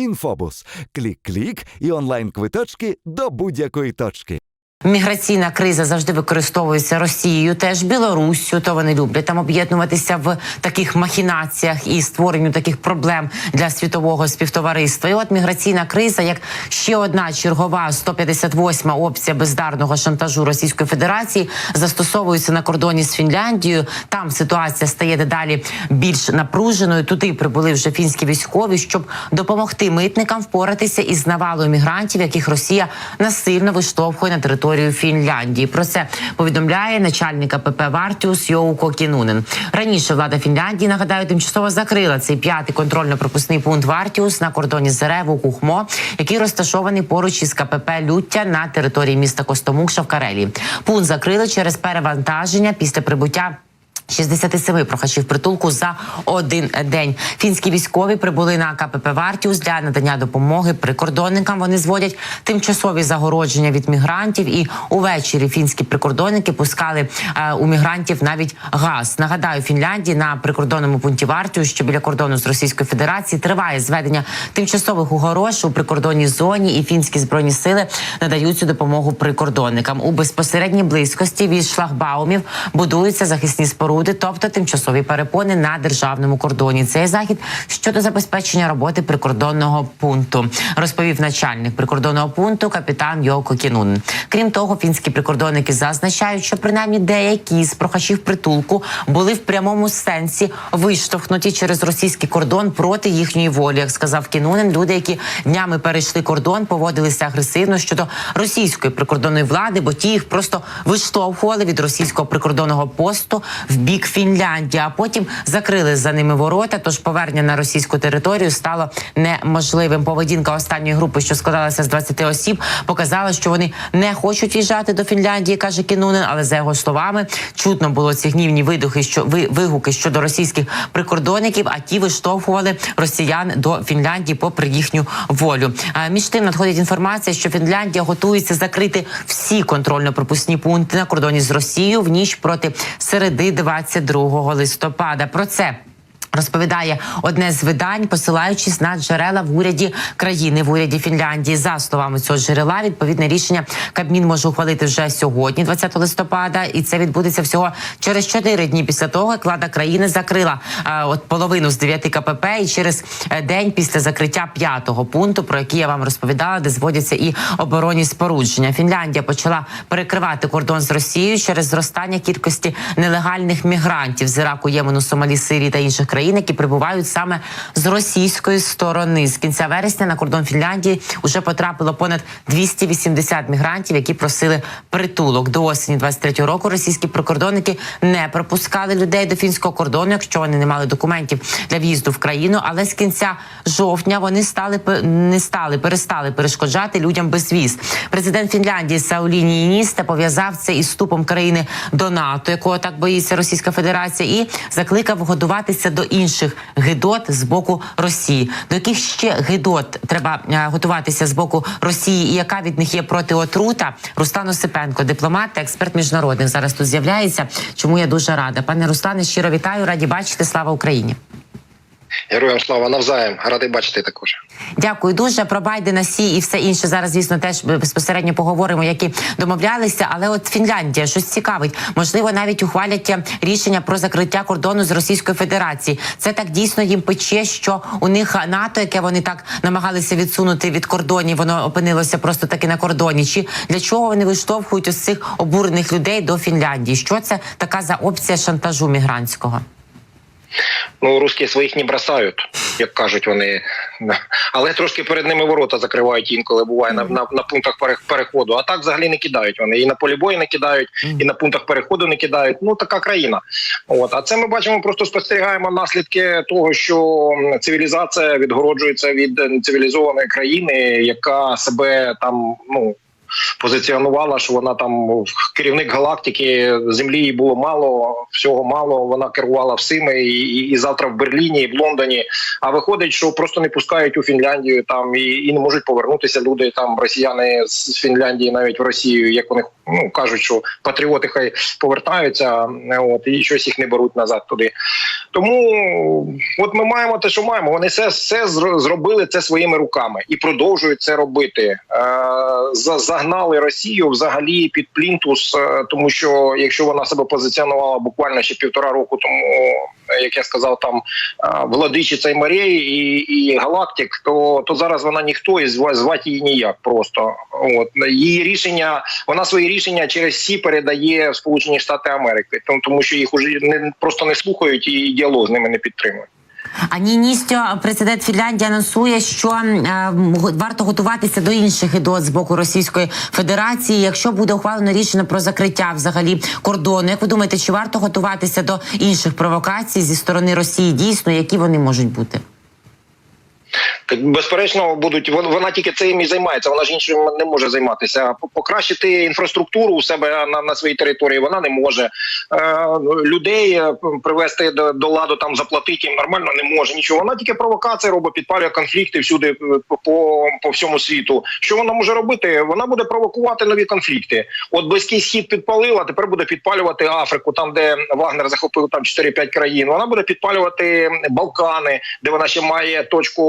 Інфобус. Клік-клік і онлайн-квиточки до будь-якої точки. Міграційна криза завжди використовується Росією, теж Білоруссю. То вони люблять там об'єднуватися в таких махінаціях і створенню таких проблем для світового співтовариства. І от міграційна криза, як ще одна чергова 158-ма опція бездарного шантажу Російської Федерації, застосовується на кордоні з Фінляндією. Там ситуація стає дедалі більш напруженою. Туди прибули вже фінські військові, щоб допомогти митникам впоратися із навалою мігрантів, яких Росія насильно виштовхує на територію Фінляндії. Про це повідомляє начальник АПП Вартіус Йоуко Кінунен. Раніше влада Фінляндії нагадаю тимчасово закрила цей п'ятий контрольно-пропускний пункт Вартіус на кордоні з Кухмо, який розташований поруч із КПП Люття на території міста Костомукша в Карелії. Пункт закрили через перевантаження після прибуття. 67 прохачів притулку за один день. Фінські військові прибули на КПП Вартіус для надання допомоги прикордонникам. Вони зводять тимчасові загородження від мігрантів. І увечері фінські прикордонники пускали е, у мігрантів навіть газ. Нагадаю, Фінляндії на прикордонному пункті Вартіус, що біля кордону з Російською Федерацією, триває зведення тимчасових угорож у прикордонній зоні, і фінські збройні сили надають цю допомогу прикордонникам у безпосередній близькості від шлагбаумів будуються захисні споруди, тобто тимчасові перепони на державному кордоні. Цей захід щодо забезпечення роботи прикордонного пункту, розповів начальник прикордонного пункту капітан Йоко Кінун. Крім того, фінські прикордонники зазначають, що принаймні деякі з прохачів притулку були в прямому сенсі виштовхнуті через російський кордон проти їхньої волі. Як сказав Кінунен, люди, які днями перейшли кордон, поводилися агресивно щодо російської прикордонної влади, бо ті їх просто виштовхували від російського прикордонного посту в бік Фінляндії, а потім закрили за ними ворота. Тож повернення на російську територію стало неможливим. Поведінка останньої групи, що складалася з 20 осіб, показала, що вони не хочуть їжджати до Фінляндії, каже Кінунен. Але за його словами, чутно було ці гнівні видухи, що ви вигуки щодо російських прикордонників, а ті виштовхували росіян до Фінляндії попри їхню волю. Між тим надходить інформація, що Фінляндія готується закрити всі контрольно-пропускні пункти на кордоні з Росією в ніч проти середи 22 листопада. Про це. Розповідає одне з видань, посилаючись на джерела в уряді країни в уряді Фінляндії. За словами цього джерела, відповідне рішення Кабмін може ухвалити вже сьогодні, 20 листопада, і це відбудеться всього через 4 дні після того, як влада країни закрила а, от половину з 9 КПП, і через е, день після закриття п'ятого пункту, про який я вам розповідала, де зводяться і оборонні спорудження. Фінляндія почала перекривати кордон з Росією через зростання кількості нелегальних мігрантів з Іраку, Ємену, Сомалі, Сирії та інших країн, які прибувають саме з російської сторони. З кінця вересня на кордон Фінляндії вже потрапило понад 280 мігрантів, які просили притулок. До осені 23-го року російські прикордонники не пропускали людей до фінського кордону, якщо вони не мали документів для в'їзду в країну. Але з кінця жовтня вони стали не стали, перестали перешкоджати людям без віз. Президент Фінляндії Саулі Ніністе пов'язав це із вступом країни до НАТО, якого так боїться Російська Федерація, і закликав готуватися до інших гидот з боку Росії. До яких ще гидот треба е, готуватися з боку Росії, і яка від них є протиотрута? Руслан Осипенко, дипломат та експерт міжнародних, зараз тут з'являється. Чому я дуже рада, пане Руслане, щиро вітаю, раді бачити. Слава Україні. Героям слава навзаєм. Радий бачити також. Дякую дуже про Байдена Сі і все інше. Зараз, звісно, теж безпосередньо поговоримо, які домовлялися. Але от Фінляндія щось цікавить. Можливо, навіть ухвалять рішення про закриття кордону з Російською Федерацією. Це так дійсно їм пече, що у них НАТО, яке вони так намагалися відсунути від кордонів, воно опинилося просто таки на кордоні. Чи для чого вони виштовхують ось цих обурених людей до Фінляндії? Що це така за опція шантажу мігрантського? Ну, русські своїх не бросають, як кажуть вони. Але трошки перед ними ворота закривають інколи буває на, на, на пунктах пере- переходу. А так взагалі не кидають вони. І на полі бою не кидають, і на пунктах переходу не кидають. Ну така країна. От а це ми бачимо, просто спостерігаємо наслідки того, що цивілізація відгороджується від е, цивілізованої країни, яка себе там ну. Позиціонувала, що вона там керівник галактики, землі їй було мало, всього мало. Вона керувала всіми і, і, завтра в Берліні, і в Лондоні. А виходить, що просто не пускають у Фінляндію там і, і не можуть повернутися люди там, росіяни з Фінляндії, навіть в Росію, як вони ну кажуть, що патріоти хай повертаються, от і щось їх не беруть назад туди. Тому от ми маємо те, що маємо. Вони все, все зробили це своїми руками і продовжують це робити. Загнали Росію взагалі під плінтус, е, тому що якщо вона себе позиціонувала буквально ще півтора року тому, е, як я сказав, там е, владичиця і Марії і, і Галактик, то, то зараз вона ніхто і зва- звати її ніяк. Просто от її рішення, вона свої рішення через СІ передає в Сполучені Штати Америки, тому що їх уже не просто не слухають і діалог з ними не підтримують. А ніністю президент Фінляндії анонсує, що е, варто готуватися до інших ідот з боку Російської Федерації, якщо буде ухвалено рішення про закриття взагалі кордону. Як ви думаєте, чи варто готуватися до інших провокацій зі сторони Росії? Дійсно, які вони можуть бути? Безперечно, будуть вон- вона тільки цим і займається. Вона ж іншим не може займатися. По- Покращити інфраструктуру у себе на, на своїй території вона не може. Е, людей е, привести до, до ладу, там заплатити їм нормально не може. Нічого. Вона тільки провокації робить, підпалює конфлікти всюди е, по, по всьому світу. Що вона може робити? Вона буде провокувати нові конфлікти. От близький схід підпалила, тепер буде підпалювати Африку, там де Вагнер захопив там 4-5 країн. Вона буде підпалювати Балкани, де вона ще має точку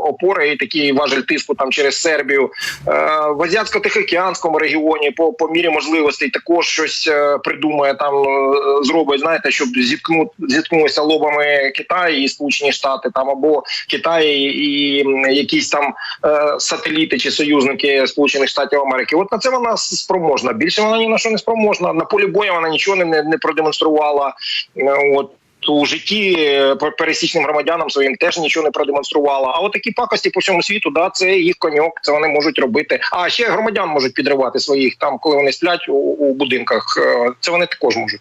опори і такий важель тиску там через Сербію. Е, в Азіатсько-Тихоокеанському регіоні по, по мірі можливостей також щось е, придумає там е, зробить. Знаєте, щоб зіткну зіткнулися лобами Китай і Сполучені Штати, там або Китай і якісь там сателіти чи союзники Сполучених Штатів Америки. От на це вона спроможна. Більше вона ні на що не спроможна. На полі бою вона нічого не, не, продемонструвала. От у житті е, пересічним громадянам своїм теж нічого не продемонструвала. А от такі пакості по всьому світу, да, це їх коньок, це вони можуть робити. А ще громадян можуть підривати своїх там, коли вони сплять у, у будинках. Е, Це вони також можуть.